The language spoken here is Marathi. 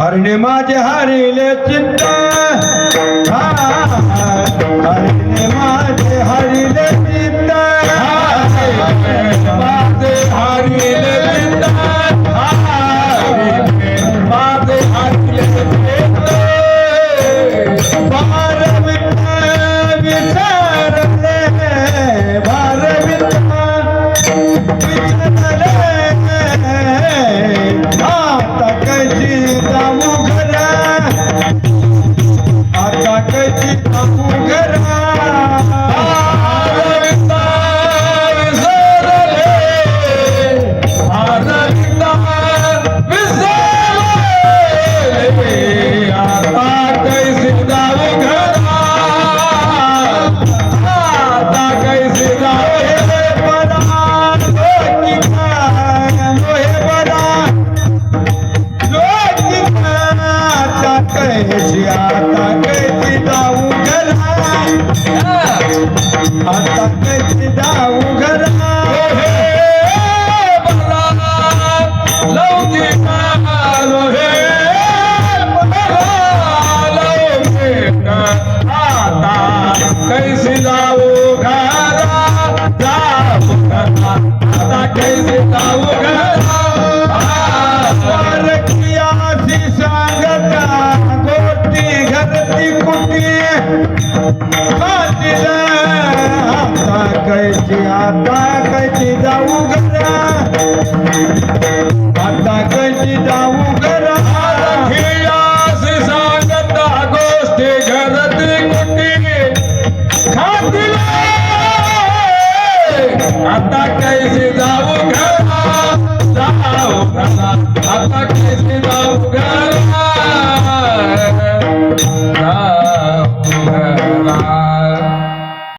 हरणे माझे हरिले चित्त आता कैसी आता कैसी जाऊ घरा आता कैसी जाऊ घरा कैसे जाऊ घरा जाऊ आता कैसे जाऊ ती कुठे? आता कैची आता कैची जाऊ घरा. आता कैची जाऊ घरा. सांगता गोष्टी घरती कुटी खातील. आता कैसे जाऊ घरा. जाऊ घरा. आता कैसे जाऊ जाऊ घरा.